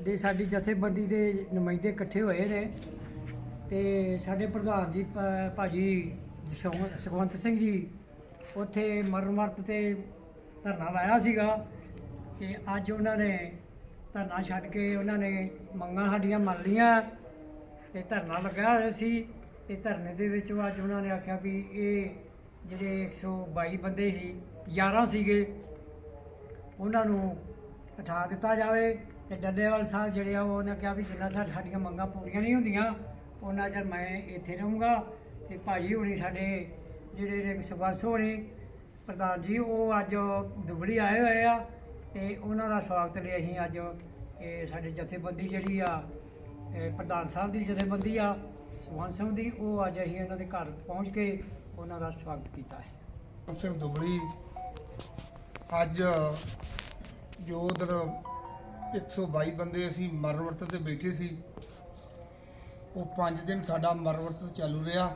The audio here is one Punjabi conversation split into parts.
ਦੇ ਸਾਡੀ ਜਥੇਬੰਦੀ ਦੇ ਨੁਮਾਇੰਦੇ ਇਕੱਠੇ ਹੋਏ ਨੇ ਤੇ ਸਾਡੇ ਪ੍ਰਧਾਨ ਜੀ ਭ- ਭਾਜੀ ਸੁਖ- ਸੁਖਵੰਤ ਸਿੰਘ ਜੀ ਉੱਥੇ ਮਰਨ ਮਰਮਰਤ ਤੇ ਧਰਨਾ ਲਾਇਆ ਸੀਗਾ ਤੇ ਅੱਜ ਉਹਨਾਂ ਨੇ ਧਰਨਾ ਛੱਡ ਕੇ ਉਹਨਾਂ ਨੇ ਮੰਗਾਂ ਸਾਡੀਆਂ ਮੰਨ ਲਈਆਂ ਤੇ ਧਰਨਾ ਲਗਾਇਆ ਹੋਇਆ ਸੀ ਤੇ ਧਰਨੇ ਦੇ ਵਿੱਚ ਅੱਜ ਉਹਨਾਂ ਨੇ ਆਖਿਆ ਵੀ ਇਹ ਜਿਹੜੇ 122 ਬੰਦੇ ਸੀ 11 ਸੀਗੇ, ਉਹਨਾਂ ਨੂੰ ਉਠਾ ਦਿੱਤਾ ਜਾਵੇ ਤੇ ਡੱਲੇਵਾਲ ਸਾਹਿਬ ਜਿਹੜੇ ਆ, ਉਹਨੇ ਕਿਹਾ ਵੀ ਜਿੰਨਾ ਸਾਡ- ਸਾਡੀਆਂ ਮੰਗਾਂ ਪੂਰੀਆਂ ਨਹੀਂ ਹੁੰਦੀਆਂ, ਉਹਨਾਂ ਚਿਰ ਮੈਂ ਇੱਥੇ ਰਹੂੰਗਾ ਤੇ ਭਾਜੀ ਹੁਣੀ ਸਾਡੇ ਜਿਹੜੇ ਨੇ ਸੁਭਾਸ਼ ਹੋਣੀ, ਪ੍ਰਧਾਨ ਜੀ, ਉਹ ਅੱਜ ਦੁਬਲੀ ਆਏ ਹੋਏ ਆ ਤੇ ਉਹਨਾਂ ਦਾ ਸਵਾਗਤ ਲਈ ਅਸੀਂ ਅੱਜ ਇਹ ਸਾਡੇ ਜਥੇਬੰਦੀ ਜਿਹੜੀ ਆ ਪ੍ਰਧਾਨ ਸਾਹਿਬ ਦੀ ਜਥੇਬੰਦੀ ਆ ਸੁਖਵੰਤ ਸਿੰਘ ਦੀ, ਉਹ ਅੱਜ ਅਸੀਂ ਉਹਨਾਂ ਦੇ ਘਰ ਪਹੁੰਚ ਕੇ ਉਹਨਾਂ ਦਾ ਸਵਾਗਤ ਕੀਤਾ ਹੈ। ਸਿੰਘ ਦੁਬਲੀ ਅੱਜ ਜੋ ਦਿਨ 122 ਬੰਦੇ ਅਸੀਂ ਮਰਨ ਵਰਤ ਤੇ ਬੈਠੇ ਸੀ। ਉਹ 5 ਦਿਨ ਸਾਡਾ ਮਰਨ ਵਰਤ ਚਾਲੂ ਰਿਹਾ।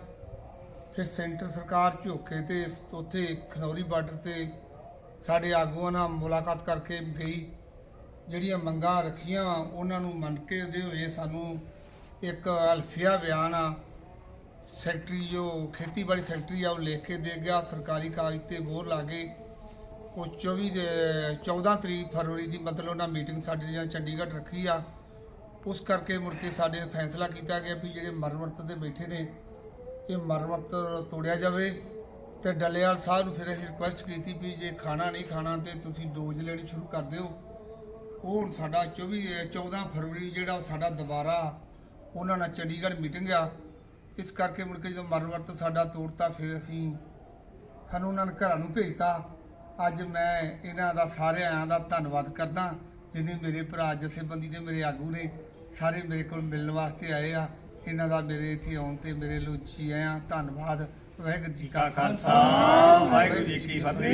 ਫਿਰ ਸੈਂਟਰ ਸਰਕਾਰ ਝੋਕੇ ਤੇ ਉੱਥੇ ਖਨੌਰੀ ਬਾਰਡਰ ਤੇ ਸਾਡੇ ਆਗੂਆਂ ਨਾਲ ਮੁਲਾਕਾਤ ਕਰਕੇ ਗਈ। ਜਿਹੜੀਆਂ ਮੰਗਾਂ ਰੱਖੀਆਂ, ਉਹਨਾਂ ਨੂੰ ਮੰਨ ਕੇ ਦੇ ਹੋਏ ਸਾਨੂੰ ਇੱਕ ਅਲਫੀਆ ਬਿਆਨ ਆ। ਸੈਕਟਰੀ ਜੋ, ਖੇਤੀਬਾੜੀ ਸੈਕਟਰੀ ਆ, ਉਹ ਲਿਖ ਕੇ ਦੇ ਗਿਆ। ਸਰਕਾਰੀ ਕਾਗਜ਼ ਤੇ ਮੋਹਰ ਲਾ ਕੇ ਉਹ 24 ਦੇ 14 ਤਰੀਕ ਫਰਵਰੀ ਦੀ ਮਤਲਬ ਉਹਨਾਂ ਮੀਟਿੰਗ ਸਾਡੇ ਨਾਲ ਚੰਡੀਗੜ੍ਹ ਰੱਖੀ ਆ। ਉਸ ਕਰਕੇ ਮੁੜ ਕੇ ਸਾਡੇ ਫੈਸਲਾ ਕੀਤਾ ਗਿਆ ਵੀ ਜਿਹੜੇ ਮਰਮਤ ਤੇ ਬੈਠੇ ਨੇ ਇਹ ਮਰਮਤ ਤੋੜਿਆ ਜਾਵੇ ਤੇ ਡੱਲੇਵਾਲ ਸਾਹਿਬ ਨੂੰ ਫਿਰ ਅਸੀਂ ਰਿਕੁਐਸਟ ਕੀਤੀ ਵੀ ਜੇ ਖਾਣਾ ਨਹੀਂ ਖਾਣਾ ਤੇ ਤੁਸੀਂ ਡੋਜ਼ ਲੈਣੀ ਸ਼ੁਰੂ ਕਰ ਦਿਓ। ਉਹ ਹੁਣ ਸਾਡਾ 24 ਅ, 14 ਫਰਵਰੀ ਜਿਹੜਾ ਸਾਡਾ ਦੁਬਾਰਾ ਉਹਨਾਂ ਨਾਲ ਚੰਡੀਗੜ੍ਹ ਮੀਟਿੰਗ ਆ। ਇਸ ਕਰਕੇ ਮੁੜ ਕੇ ਜਦੋਂ ਮਰਨ ਵਰਤ ਸਾਡਾ ਤੋੜਤਾ ਫਿਰ ਅਸੀਂ ਸਾਨੂੰ ਉਹਨਾਂ ਨੇ ਘਰਾਂ ਨੂੰ ਭੇਜਤਾ। ਅੱਜ ਮੈਂ ਇਹਨਾਂ ਦਾ ਸਾਰਿਆਂ ਦਾ ਧੰਨਵਾਦ ਕਰਦਾ, ਜਿਨੇ ਮੇਰੇ ਭਰਾ ਜਥੇਬੰਦੀ ਦੇ ਮੇਰੇ ਆਗੂ ਨੇ, ਸਾਰੇ ਮੇਰੇ ਕੋਲ ਮਿਲਣ ਵਾਸਤੇ ਆਏ ਆ। ਇਹਨਾਂ ਦਾ ਮੇਰੇ ਇੱਥੇ ਆਉਣ ਤੇ ਮੇਰੇ ਲੁੱਚੀ ਆਇਆ, ਧੰਨਵਾਦ। ਵਾਹਿਗੁਰੂ ਜੀ ਕਾ ਖਾਲਸਾ। ਵਾਹਿਗੁਰੂ ਜੀ ਕੀ ਫਤਿਹ।